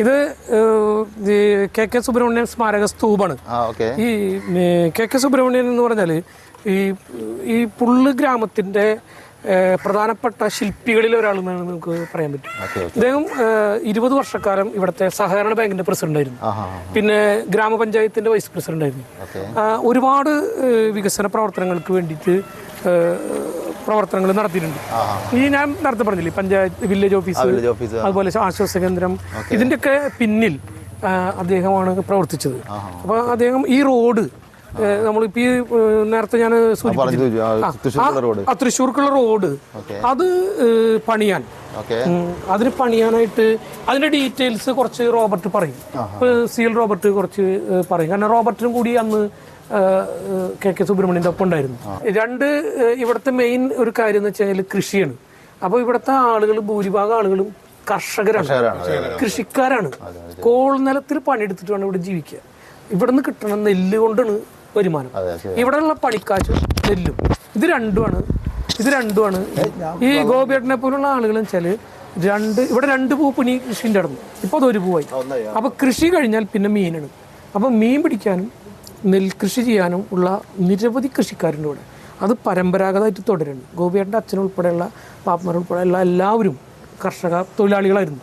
ഇത് K K Subramanian സ്മാരക സ്തൂപാണ് ഈ കെ കെ സുബ്രഹ്മണ്യൻ എന്ന് പറഞ്ഞാൽ ഈ ഈ പുള്ള് ഗ്രാമത്തിന്റെ പ്രധാനപ്പെട്ട ശില്പികളിൽ ഒരാളെന്നാണ് നമുക്ക് പറയാൻ പറ്റും. അദ്ദേഹം ഇരുപത് വർഷക്കാലം ഇവിടുത്തെ സഹകരണ ബാങ്കിന്റെ പ്രസിഡന്റ് ആയിരുന്നു. പിന്നെ ഗ്രാമപഞ്ചായത്തിന്റെ വൈസ് പ്രസിഡന്റ് ആയിരുന്നു. ഒരുപാട് വികസന പ്രവർത്തനങ്ങൾക്ക് വേണ്ടിയിട്ട് പ്രവർത്തനങ്ങൾ നടത്തിയിട്ടുണ്ട്. ഈ ഞാൻ നേരത്തെ പറഞ്ഞില്ലേ പഞ്ചായത്ത് വില്ലേജ് ഓഫീസ് അതുപോലെ ആശ്വാസ കേന്ദ്രം ഇതിന്റെയൊക്കെ പിന്നിൽ അദ്ദേഹമാണ് പ്രവർത്തിച്ചത്. അപ്പൊ അദ്ദേഹം ഈ റോഡ് നമ്മളിപ്പോ ഈ നേരത്തെ ഞാൻ തൃശ്ശൂർക്കുള്ള റോഡ്. അത് പണിയാൻ. അതിന് പണിയാനായിട്ട് അതിന്റെ ഡീറ്റെയിൽസ് കുറച്ച് റോബർട്ട് പറയും. സീൽ റോബർട്ട് കുറച്ച് പറയും. കാരണം റോബർട്ടിനും കൂടി അന്ന് കെ കെ സുബ്രഹ്മണ്യന്റെ ഒപ്പം ഉണ്ടായിരുന്നു രണ്ട് ഇവിടുത്തെ മെയിൻ ഒരു കാര്യം എന്ന് വെച്ചാൽ കൃഷിയാണ്. അപ്പോൾ ഇവിടുത്തെ ആളുകൾ ഭൂരിഭാഗം ആളുകളും കർഷകരാണ്. കൃഷിക്കാരാണ്. കോൾ നിലത്തിൽ പണിയെടുത്തിട്ട് വേണം ഇവിടെ ജീവിക്കുക. ഇവിടുന്ന് കിട്ടണ നെല്ല് കൊണ്ടാണ് വരുമാനം. ഇവിടെയുള്ള പണിക്കാശും നെല്ലും. ഇത് രണ്ടുമാണ്. ഇത് രണ്ടുമാണ്. ഈ ഗോപിയേട്ടനെ പോലുള്ള ആളുകൾ വെച്ചാൽ രണ്ട് ഇവിടെ രണ്ട് പൂ പുനി കൃഷിന്റെ നടന്നു ഇപ്പൊ അതൊരു പൂവായി. അപ്പോൾ അപ്പൊ കൃഷി കഴിഞ്ഞാൽ പിന്നെ മീനാണ്. അപ്പൊ മീൻ പിടിക്കാനും നെൽകൃഷി ചെയ്യാനും ഉള്ള നിരവധി കൃഷിക്കാരുണ്ട് ഇവിടെ. അത് പരമ്പരാഗതമായിട്ട് തുടരുന്നു. ഗോപിയേട്ടന്റെ അച്ഛനുൾപ്പെടെയുള്ള പാപ്പന്മാർ ഉൾപ്പെടെയുള്ള എല്ലാവരും കർഷക തൊഴിലാളികളായിരുന്നു.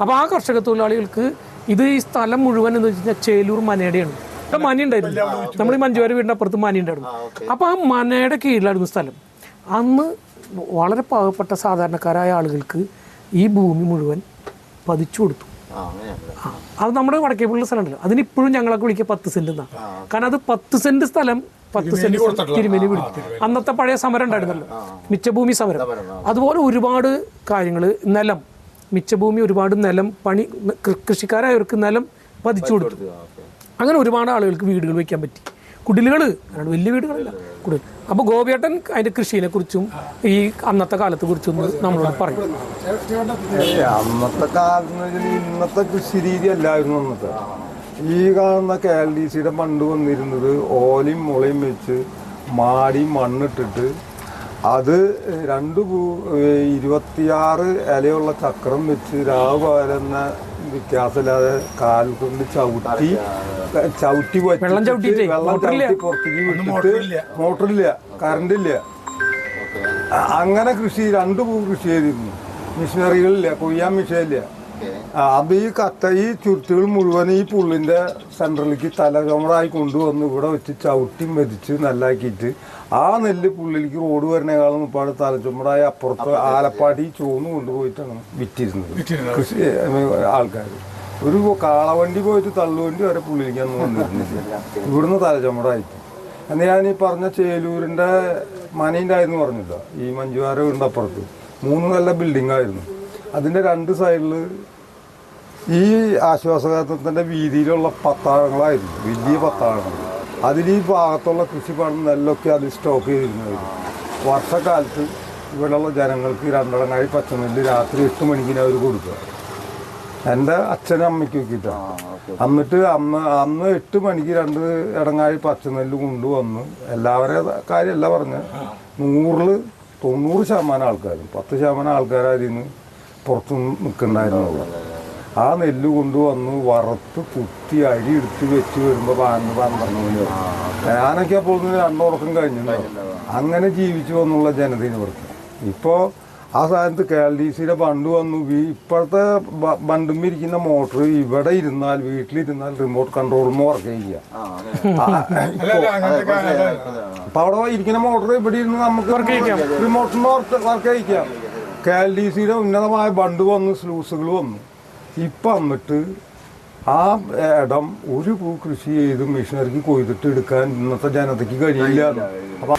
അപ്പോൾ ആ കർഷക തൊഴിലാളികൾക്ക് ഇത് ഈ സ്ഥലം മുഴുവൻ എന്ന് വെച്ച് കഴിഞ്ഞാൽ ചേലൂർ മനയുടെയാണ് മനി ഉണ്ടായിരുന്നു. നമ്മൾ ഈ മഞ്ജുവാരി വീടിന്റെ അപ്പുറത്ത് മനി ഉണ്ടായിരുന്നു. അപ്പോൾ ആ മനയുടെ കീഴിലായിരുന്നു സ്ഥലം. അന്ന് വളരെ പാവപ്പെട്ട സാധാരണക്കാരായ ആളുകൾക്ക് ഈ ഭൂമി മുഴുവൻ പതിച്ചു കൊടുത്തു. അത് നമ്മുടെ വടക്കേപ്പുള്ള സ്ഥലമുണ്ടല്ലോ. അതിനിപ്പോഴും ഞങ്ങളൊക്കെ വിളിക്കുക പത്ത് സെന്റ് എന്നാണ് കാരണം അത് പത്ത് സെന്റ് സ്ഥലം പത്ത് സെന്റ് തിരുമേനി വിളിക്കും അന്നത്തെ പഴയ സമരം ഉണ്ടായിരുന്നല്ലോ. മിച്ചഭൂമി സമരം. അതുപോലെ ഒരുപാട് കാര്യങ്ങൾ നിലം. മിച്ചഭൂമി ഒരുപാട് നിലം. പണി കൃഷിക്കാരായവർക്ക് നിലം പതിച്ചു കൊടുത്തു. അങ്ങനെ ഒരുപാട് ആളുകൾക്ക് വീടുകൾ വെക്കാൻ പറ്റി. കുടിലുകൾ വലിയ വീടുകളല്ല. കുടിൽ അപ്പോൾ ഗോപിയേട്ടൻ അതിന്റെ കൃഷിയെ കുറിച്ചും ഈ അന്നത്തെ കാലത്തെ കുറിച്ചും നമ്മളോട് പറയും. അന്നത്തെ കാലത്ത് ഇന്നത്തെ കൃഷി രീതി അല്ലായിരുന്നു അന്നത്തെ. ഈ കാണുന്ന കെ എൽ ഡി സിയുടെ പണ്ട് വന്നിരുന്നത് ഓലയും മുളയും വെച്ച് മാടി മണ്ണിട്ടിട്ട് അത് രണ്ട് ഇരുപത്തിയാറ് ഇലയുള്ള ചക്രം വെച്ച് രാവ് പകരുന്ന വ്യത്യാസമില്ലാതെ കാൽ കൊണ്ട് ചവിട്ടി ചവിട്ടി വെള്ളം ചവിട്ടി വെള്ളം മോട്ടറില്ല. ചവിട്ടി പുറത്തേക്ക് വിട്ടിട്ട് മോട്ടറില്ല. കറണ്ട് ഇല്ല. അങ്ങനെ കൃഷി രണ്ടു പൂ കൃഷി ചെയ്തിരുന്നു. മിഷനറികളില്ല കൊയ്യാൻ മിഷനില്ല. അപ്പൊ ഈ കത്ത ഈ ചുരുത്തുകൾ മുഴുവൻ ഈ പുള്ളിന്റെ സെന്ററിലേക്ക് തലചുമടായി കൊണ്ടുവന്ന് ഇവിടെ വെച്ച് ചവിട്ടി മെതിച്ച് നെല്ലാക്കിയിട്ട് ആ നെല്ല് പുള്ളിലേക്ക് റോഡ് വരുന്നേക്കാളും മുപ്പാട് തലച്ചുമടായി അപ്പുറത്ത് ആലപ്പാടി ചോന്ന് കൊണ്ടുപോയിട്ടാണ് വിറ്റിരുന്നത്. കൃഷി ആൾക്കാർ. ഒരു കാളവണ്ടി പോയിട്ട് തള്ളുവണ്ടി വരെ പുള്ളിലേക്ക് അന്ന് വന്നിരുന്നില്ല. ഇവിടുന്ന് തലച്ചുമടായിട്ട് എന്നാൽ ഞാൻ ഈ പറഞ്ഞ ചേലൂരിന്റെ മനയുണ്ടായിരുന്നു പറഞ്ഞില്ല ഈ മഞ്ജുവാര വീടിന്റെ അപ്പുറത്ത്. മൂന്ന് നല്ല ബിൽഡിംഗ് ആയിരുന്നു. അതിന്റെ രണ്ട് സൈഡിൽ ഈ ആശ്വാസകരണത്തിന്റെ വീതിയിലുള്ള പത്താഴങ്ങളായിരുന്നു വലിയ പത്താഴങ്ങൾ അതിൽ ഈ ഭാഗത്തുള്ള കൃഷിപ്പാടം നെല്ലൊക്കെ അതിൽ സ്റ്റോക്ക് ചെയ്തിരുന്നു വർഷക്കാലത്ത് ഇവിടെയുള്ള ജനങ്ങൾക്ക് രണ്ടടങ്ങാഴി പച്ചനെല്ല് രാത്രി എട്ട് മണിക്കിന് അവർ കൊടുക്കുക. എന്റെ അച്ഛനും അമ്മയ്ക്കും നോക്കിയിട്ടാണ് എന്നിട്ട് അന്ന് അന്ന് എട്ട് മണിക്ക് രണ്ട് ഇടങ്ങാഴി പച്ചനെല്ല് കൊണ്ടുവന്ന് എല്ലാവരെ കാര്യമല്ല പറഞ്ഞ്. നൂറിൽ തൊണ്ണൂറ് ശതമാനം ആൾക്കാരും പത്ത് ശതമാനം ആൾക്കാർ അതിൽ നിന്ന് പുറത്തു ആ നെല്ല് കൊണ്ടുവന്ന് വറുത്ത് കുത്തി അരി എടുത്ത് വെച്ച് വരുമ്പോൾ പതിനൊന്ന് പന്ത്രണ്ട് മണി വരും ഞാനൊക്കെ അപ്പോൾ രണ്ടുറക്കം കഴിഞ്ഞു അങ്ങനെ ജീവിച്ചു എന്നുള്ള ജനതയിൽ ഇവർക്ക് ഇപ്പോൾ ആ സ്ഥാനത്ത് കെ എൽ ഡി സിയുടെ ബണ്ട് വന്നു. ഇപ്പോഴത്തെ ബണ്ടുമ്പിരിക്കുന്ന ഇരിക്കുന്ന മോട്ടർ ഇവിടെ ഇരുന്നാൽ വീട്ടിലിരുന്നാൽ റിമോട്ട് കൺട്രോളിൽ വർക്ക് ചെയ്യുക. അപ്പൊ അവിടെ ഇരിക്കുന്ന മോട്ടർ ഇവിടെ ഇരുന്ന് നമുക്ക് റിമോട്ടിന് വർക്ക് വർക്ക് ചെയ്യിക്കാം. കെ എൽ ഡി സിയുടെ ഉന്നതമായ ബണ്ട് വന്നു സ്ലൂസുകൾ വന്നു. ഇപ്പൊ വന്നിട്ട് ആ ഇടം ഒരു പൂ കൃഷി ചെയ്ത് മെഷീനറിക്ക് കൊയ്തിട്ട് എടുക്കാൻ ഇന്നത്തെ ജനതയ്ക്ക് കഴിയില്ല. അപ്പൊ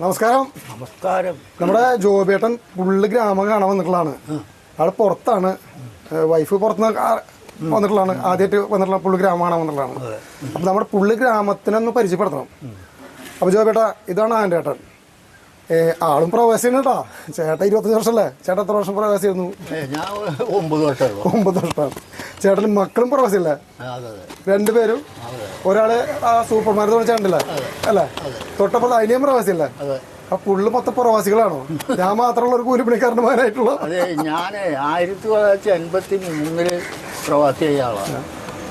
നമസ്കാരം. നമസ്കാരം. നമ്മുടെ ജോബേട്ടൻ പുള്ളി ഗ്രാമം കാണാൻ വന്നിട്ടുള്ളതാണ്. അവിടെ പുറത്താണ്. വൈഫ് പുറത്തുനിന്ന് വന്നിട്ടുള്ളതാണ്. ആദ്യമായിട്ട് വന്നിട്ടുള്ള പുള്ളി ഗ്രാമം കാണാൻ വന്നിട്ടുള്ളതാണ്. അപ്പൊ നമ്മുടെ പുള്ളി ഗ്രാമത്തിനൊന്ന് പരിചയപ്പെടുത്തണം. അപ്പൊ ജോബേട്ട ഇതാണ് ആന്റെ ഏട്ടൻ ആളും പ്രവാസിയാണ് കേട്ടാ. ചേട്ടൻ ഇരുപത്തഞ്ച് വർഷമല്ലേ ചേട്ടൻ എത്ര വർഷം പ്രവാസിയായിരുന്നു? ഞാൻ ഒമ്പത് വർഷം ഒമ്പത് വർഷമാണ്. ചേട്ടന് മക്കളും പ്രവാസിയല്ലേ? രണ്ടുപേരും ഒരാൾ ആ സൂപ്പർ മാരത്തോൺ ചേട്ടനില്ലേ? അല്ലേ? തൊട്ടപ്പോൾ അതിനെയും പ്രവാസിയല്ലേ? ആ പുള്ളി മൊത്തം പ്രവാസികളാണോ? ഞാൻ മാത്രമുള്ള ഒരു കൂലിപ്പണിക്കാരന്റെ മകനായിട്ടുള്ള അതെ ഞാൻ ആയിരത്തി തൊള്ളായിരത്തി എൺപത്തി മൂന്നിൽ പ്രവാസിയായ ആളാണ്.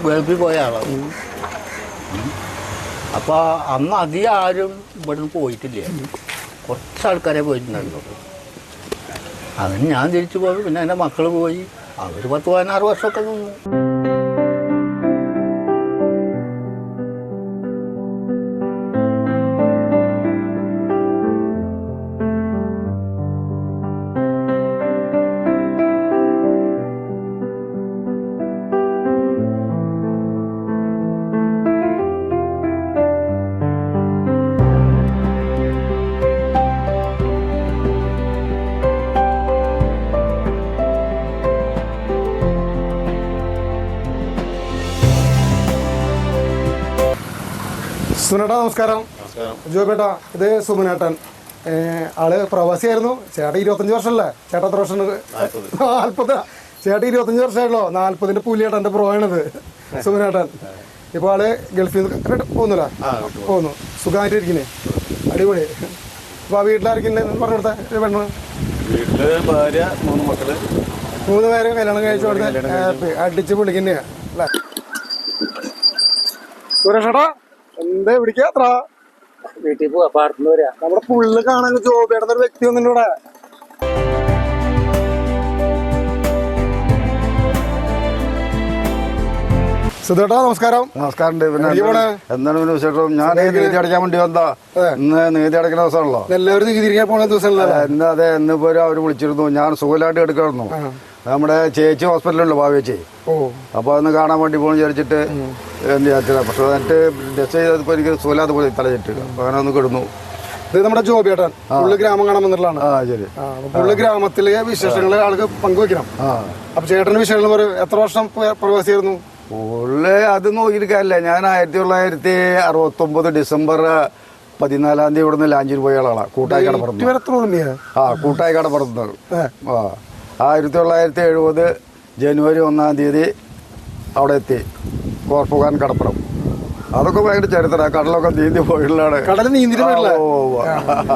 ഗൾഫിൽ പോയ ആളാണ്. അപ്പോൾ അന്ന് അധികം ആരും ഇവിടുന്ന് പോയിട്ടില്ല. കുറച്ച് ആൾക്കാരെ പോയിട്ടുണ്ടായിരുന്നുള്ളൂ അതിന് ഞാൻ തിരിച്ചു പോയി പിന്നെ എന്റെ മക്കൾ പോയി. അവർ പത്ത് പതിനാറ് വർഷമൊക്കെ നിന്നു. സുനേട്ടാ നമസ്കാരം. ജോബേട്ടാ ഇത് സുമനേട്ടൻ. ആൾ പ്രവാസിയായിരുന്നു. ചേട്ടാ ഇരുപത്തഞ്ച് വർഷമല്ലേ? ചേട്ടാ എത്ര വർഷം? നാല്പത്. ചേട്ടാ ഇരുപത്തഞ്ച് വർഷമായല്ലോ. നാല്പതിന്റെ കൂലിയേട്ടാ എന്റെ പ്രോയാണിത് സുമനേട്ടൻ. ഇപ്പോൾ ആൾ ഗൾഫിൽ നിന്ന് പോകുന്നില്ല? പോകുന്നു. സുഖമായിട്ടിരിക്കുന്നേ? അടിപൊളി. അപ്പോൾ ആ വീട്ടിലായിരിക്കും പറഞ്ഞു കൊടുത്ത പെണ്ണ്. വീട്ടിൽ ഭാര്യ മൂന്ന് മക്കൾ. മൂന്ന് പേര് കല്യാണം കഴിച്ചു കൊടുത്ത. അടിച്ച് പൊളിക്കുന്നേ അല്ലേ? സുരേഷേട്ടാ എന്താ പിടിക്കാ അത്ര വീട്ടിൽ പോവാ പാടത്തുനിന്ന് വരാ. നമ്മുടെ പുള്ളി കാണാൻ ജോബ് ഒരു വ്യക്തി ഒന്നും ഇവിടെ. സുധേട്ടാ നമസ്കാരം. നമസ്കാരം? എന്താണ് പിന്നെ വിശേഷം? ഞാൻ നീതി അടയ്ക്കാൻ വേണ്ടി വന്നതാ? അതെ. ഇന്ന് നീതി അടയ്ക്കുന്ന ദിവസമാണല്ലോ. എല്ലാവരും തിരികെ പോണ ദിവസമല്ലേ? എന്നെ അതെ ഇന്നിപ്പോ അവർ വിളിച്ചിരുന്നു. ഞാൻ സുഖമില്ലാണ്ട് എടുക്കായിരുന്നു നമ്മുടെ ചേച്ചി ഹോസ്പിറ്റലുണ്ട് ഭാവിയേച്ചി ഓ. അപ്പൊ അതൊന്ന് കാണാൻ വേണ്ടി പോകണം വിചാരിച്ചിട്ട് എന്ത് പക്ഷേ പക്ഷെ എന്നിട്ട് ടെസ്റ്റ് ചെയ്തപ്പോ എനിക്ക് സുഖമില്ലാതെ പോയി തലചിട്ട് അപ്പൊ അങ്ങനെ ഒന്ന് കിടന്നു. ഇത് നമ്മുടെ ജോബിയേട്ടൻ പുള്ളി ഗ്രാമം കാണാൻ വന്നിട്ടുള്ളതാണ്. ആ ശരി. പുള്ളി ഗ്രാമത്തിലെ വിശേഷങ്ങൾ ആൾക്ക് പങ്കുവെക്കണം. അപ്പൊ ചേട്ടന്റെ വിശേഷങ്ങൾ പറയും. എത്ര വർഷം പ്ര- പ്രവാസിയായിരുന്നു? പുള്ളി അത് നോക്കിയിരിക്കാനില്ല ഞാൻ ആയിരത്തി തൊള്ളായിരത്തി അറുപത്തി ഒമ്പത് ഡിസംബർ പതിനാലാം തീയതി ഇവിടുന്ന് ലാഞ്ചിൽ പോയ ആളാണ്. കൂട്ടായി കടപ്പുറത്ത് ഇതുവരെ എത്ര ഓർമ്മയാ ആ കൂട്ടായി കടപ്പുറത്ത് ഏ. ആ. ആയിരത്തി തൊള്ളായിരത്തി എഴുപത് ജനുവരി ഒന്നാം തീയതി അവിടെ എത്തി. കോർപ്പുകാൻ കടപ്പുറം അതൊക്കെ ഭയങ്കര ചരിത്ര. കടലൊക്കെ നീന്തി പോയിട്ടുള്ളതാണ്. കടൽ നീന്തി.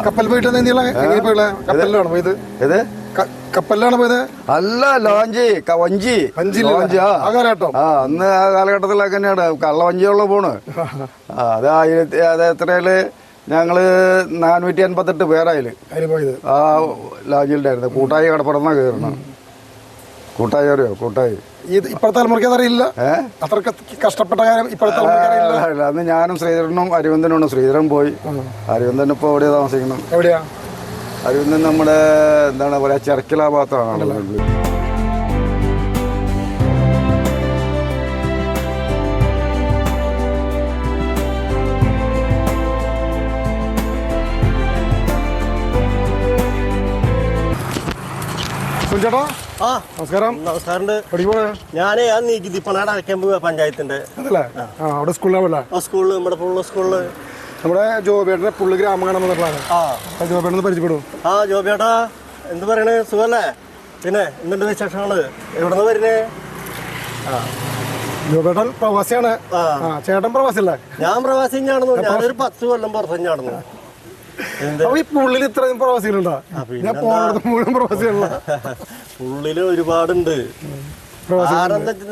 കപ്പൽ പോയിട്ട് കപ്പലിലാണോ പോയത്? കപ്പലിലാണ് പോയത്? അല്ല ലോഞ്ചി. വഞ്ചി. ലോഞ്ച് ആ. ആ കാലഘട്ടം. ആ അന്ന് ആ കാലഘട്ടത്തിലൊക്കെ തന്നെയാണ്. കള്ളവഞ്ചിയുള്ള പോണ് ആ, അത് ആയിരത്തി അത് എത്രയിൽ ഞങ്ങൾ നാനൂറ്റി അൻപത്തെട്ട് പേരായാലും. ആ ലോഞ്ചിലുണ്ടായിരുന്നു കൂട്ടായി കടപ്പുറന്നാ കയറണം കൂട്ടായി. അറിയോ കൂട്ടായി ഇപ്പോഴത്തെ തലമുറയ്ക്ക് അതറിയില്ല. ഏ? അത്ര കഷ്ടപ്പെട്ട കാര്യം ഇപ്പോഴത്തെ അറിയില്ല. അന്ന് ഞാനും ശ്രീധരനും അരവിന്ദനുമാണ് ശ്രീധരൻ പോയി. അരവിന്ദൻ ഇപ്പോൾ എവിടെയാ താമസിക്കണം എവിടെയാ? അരവിന്ദൻ നമ്മുടെ എന്താണ് പറയാ ചെറുക്കില ഭാഗത്താണ് സുഞ്ചേട്ടാ? ആ നമസ്കാരം. ഞാൻ ആ പഞ്ചായത്തിന്റെ അതല്ലേ? ആ. അവിടെ സ്കൂളിലാവല്ലേ ആ സ്കൂളിൽ നമ്മുടെ പുള്ള സ്കൂളിൽ നമ്മുടെ ജോബേട്ടന്റെ പുള്ളി ഗ്രാമം കാണാൻ ആ. ആ ജോബേട്ടനെ പരിചയപ്പെടും ആ ജോബിയേട്ടാ എന്ത് പറയണേ? സുഖല്ലേ പിന്നെ എന്തുണ്ട് വിശേഷങ്ങൾ? എവിടുന്ന് വരുന്നേ? ജോബേട്ടൻ പ്രവാസിയാണ്. ആ. ആ ചേട്ടൻ പ്രവാസിയല്ലേ? ഞാൻ പ്രവാസി തന്നെയാണെന്നു ഞാനൊരു പത്ത് കൊല്ലം പുറത്തു എന്ത് അപ്പൊ ഈ പുള്ളിൽ ഇത്രയും പ്രവാസികളുണ്ടോ? ഞാൻ പോണത് മുഴുവൻ ഒരുപാടുണ്ട്.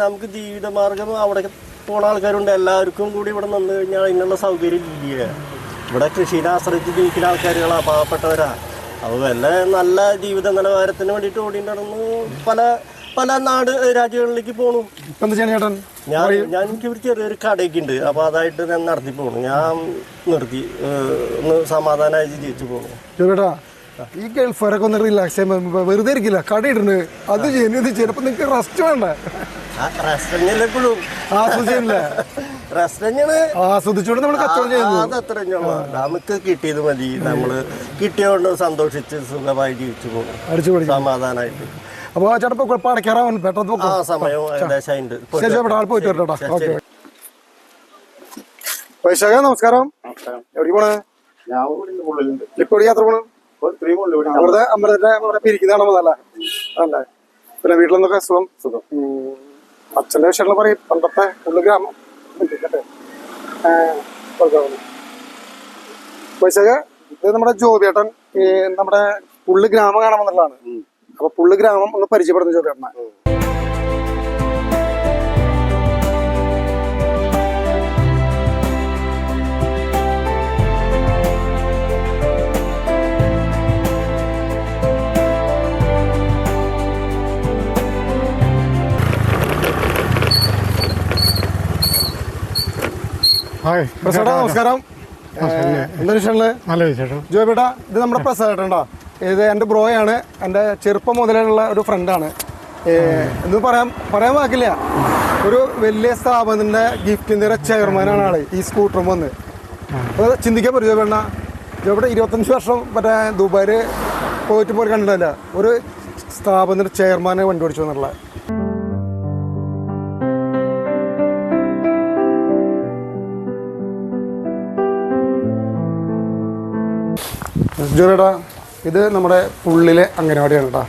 നമുക്ക് ജീവിതമാർഗം അവിടെ പോണ ആൾക്കാരുണ്ട്. എല്ലാവർക്കും കൂടി ഇവിടെ നിന്ന് കഴിഞ്ഞാൽ അതിനുള്ള സൗകര്യം ഇല്ല. ഇവിടെ കൃഷിനെ ആശ്രയിച്ച് ജീവിക്കുന്ന ആൾക്കാരുകളാ പാവപ്പെട്ടവരാ. അപ്പൊ വല്ല നല്ല ജീവിത നിലവാരത്തിന് വേണ്ടിയിട്ട് ഓടി നടന്ന് പല പല നാട് രാജ്യങ്ങളിലേക്ക് പോണു. എന്താ ചെയ്യണ ചേട്ടൻ? ഞാൻ ഞാൻ എനിക്ക് ഒരു ചെറിയൊരു കടയൊക്കെ ഉണ്ട് അപ്പൊ അതായിട്ട് ഞാൻ നടത്തി പോണു. ഞാൻ നിർത്തി ഒന്ന് സമാധാനമായി ജീവിച്ചു പോണു. ഈ ഗൾഫറൊക്കെ ഒന്ന് റിലാക്സ് ചെയ്യാൻ വെറുതെ ഇരിക്കില്ല. കടയിട്ടുണ്ട് അത് ചെയ്യുന്നു ഇത് ചെയ്യുന്നു അപ്പൊ നിങ്ങക്ക് റെസ്റ്റ് വേണ്ടേ? നമ്മൾ കച്ചവടം ചെയ്യുന്നു. നമുക്ക് കിട്ടിയത് മതി. നമ്മൾ കിട്ടിയോണ്ട് സന്തോഷിച്ച് സുഖമായി ജീവിച്ചു പോകും സമാധാനായിട്ട്. സമാധാനമായിട്ട് അപ്പൊ ചേട്ടൻ കുഴപ്പം അടയ്ക്കാറാവൻ പെട്ടെന്ന് ആ പൊക്കോ. സമയം ഏകദേശം ഉണ്ട് ശരി ചേട്ടാ ആൾ പോയിട്ട് വരട്ടോ ഓക്കെ. വൈശാഖ നമസ്കാരം. എവിടെ പോണേ? ഇപ്പൊ എവിടെ യാത്ര പോണു? വെറുതെ അമ്പലത്തിന്റെ അവിടെ പിരിക്കുന്നതാണ് വന്നല്ലേ അല്ലേ? പിന്നെ വീട്ടിലൊന്നൊക്കെ സുഖം? സുഖം. അച്ഛന്റെ വിഷയങ്ങൾ പറയും. പണ്ടത്തെ ഉള്ള ഗ്രാമം. കേട്ടെ വൈശാഖ ഇത് നമ്മുടെ ജോബിയേട്ടൻ നമ്മുടെ ഉള്ളു ഗ്രാമം കാണാൻ വന്നിട്ടുള്ളതാണ് അപ്പൊ പുള്ളി ഗ്രാമം ഒന്ന് പരിചയപ്പെടുന്ന ചോദ്യമാണ് ഹായ്. പ്രസാദ നമസ്കാരം. എന്താ വിശേഷം നല്ല വിശേഷം. ജോബേട്ടാ ഇത് നമ്മുടെ പ്രസാദേട്ടൻടാ ഇത് എന്റെ ബ്രോയാണ്. എന്റെ ചെറുപ്പം മുതലുള്ള ഒരു ഫ്രണ്ടാണ്. എന്ന് പറയാൻ പറയാൻ വാക്കില്ല. ഒരു വലിയ സ്ഥാപനത്തിന്റെ ഗിഫ്റ്റിന്റെ ചെയർമാനാണ് ആൾ ഈ സ്കൂട്ടർ വന്ന്. അത് ചിന്തിക്കാൻ പറ്റുമോ വേണ്ട ഇവിടെ ഇരുപത്തഞ്ച് വർഷം മറ്റേ ദുബായിൽ പോയിട്ട് പോലും കണ്ടിട്ടില്ല ഒരു സ്ഥാപനത്തിന്റെ ചെയർമാനെ വണ്ടി ഓടിച്ചു എന്നുള്ള ജോബേട്ടാ ഇത് നമ്മുടെ പുള്ളിലെ അംഗനവാടിയാണ് കേട്ടോ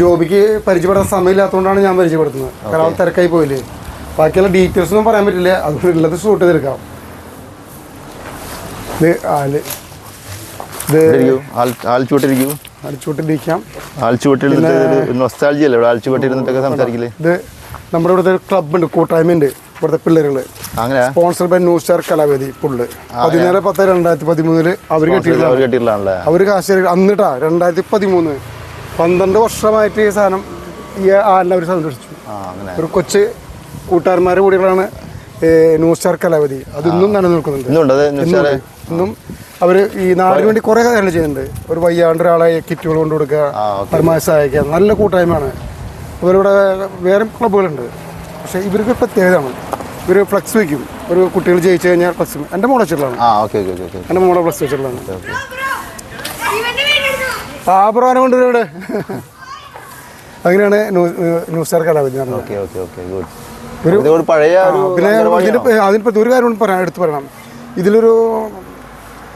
ജോബിക്ക് പരിചയപ്പെടാൻ സമയമില്ലാത്തതുകൊണ്ടാണ് ഞാൻ പരിചയപ്പെടുത്തുന്നത്. കാരണം തിരക്കായി പോയില്ലേ ബാക്കിയുള്ള ഡീറ്റെയിൽസ് ഒന്നും പറയാൻ പറ്റില്ല. അത് ഉള്ളത് ഷൂട്ട് ചെയ്തെടുക്കാം. ഇത് ആൽ ഇത് നമ്മുടെ ഇവിടുത്തെ ക്ലബ് ഉണ്ട് കൂട്ടായ്മ ഉണ്ട് ഇവിടുത്തെ പിള്ളേരുകൾ. അങ്ങനെ? Sponsor by new star Kalavedi പുള്ള്. പതിനേഴ് പത്ത് രണ്ടായിരത്തി പതിമൂന്നിൽ അവർ കെട്ടിയിട്ടുള്ള അവർ അവർ കാശ് അന്നിട്ടാ രണ്ടായിരത്തി പതിമൂന്ന് പന്ത്രണ്ട് വർഷമായിട്ട് ഈ സാധനം ഈ ആലിനെ അവർ സന്ദർശിച്ചു. ഒരു കൊച്ച് കൂട്ടുകാരന്മാരെ കൂടികളാണ് ന്യൂ സ്റ്റാർ കലാവധി അതിന്നും നിലനിൽക്കുന്നുണ്ട്. ഇന്നും അവർ ഈ നാടിന് വേണ്ടി കുറെ കാര്യങ്ങൾ ചെയ്യുന്നുണ്ട്. ഒരു വയ്യാണ്ട് ഒരാളെ കിറ്റുകൾ കൊണ്ടുകൊടുക്കുക. പരമാവധി സഹായിക്കുക. നല്ല കൂട്ടായ്മയാണ്. അവരിവിടെ വേറെ ക്ലബ്ബുകളുണ്ട് പക്ഷേ ഇവർക്ക് പ്രത്യേകതയാണ്. ഇവർ ഫ്ലക്സ് വയ്ക്കും. ഒരു കുട്ടികൾ ജയിച്ചു കഴിഞ്ഞാൽ ഫ്ലക്സ് എന്റെ മോളെ വെച്ചിട്ടുള്ളതാണ്. ആ ഓക്കെ ഓക്കെ ഓക്കെ ഓക്കെ. എന്റെ മോളെ ഫ്ലക്സ് വെച്ചിട്ടുള്ളതാണ്. ആ പ്രധാനം കൊണ്ട് ഇവിടെ അങ്ങനെയാണ് ന്യൂ- ന്യൂസ് സ്റ്റാർ കലാവധി നടന്നത്. Okay okay okay good. ഒരു പഴയ പിന്നെ? ഇതിന്റെ അതിനെ ഒരു കാര്യം പറയാം എടുത്ത് പറയണം. ഇതിലൊരു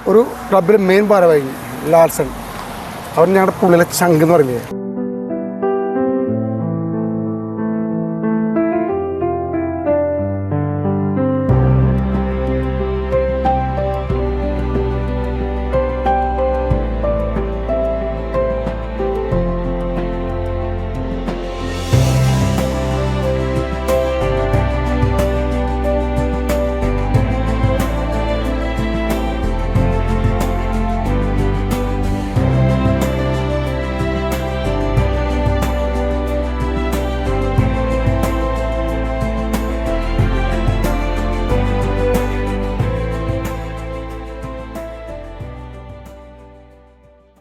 ഒരു ക്ലബിലെ മെയിൻ ഭാരവാഹി ലാൽസൺ അവർ ഞങ്ങളുടെ പുള്ളിയിലെ ചങ്ക് എന്ന് പറയുന്നത്.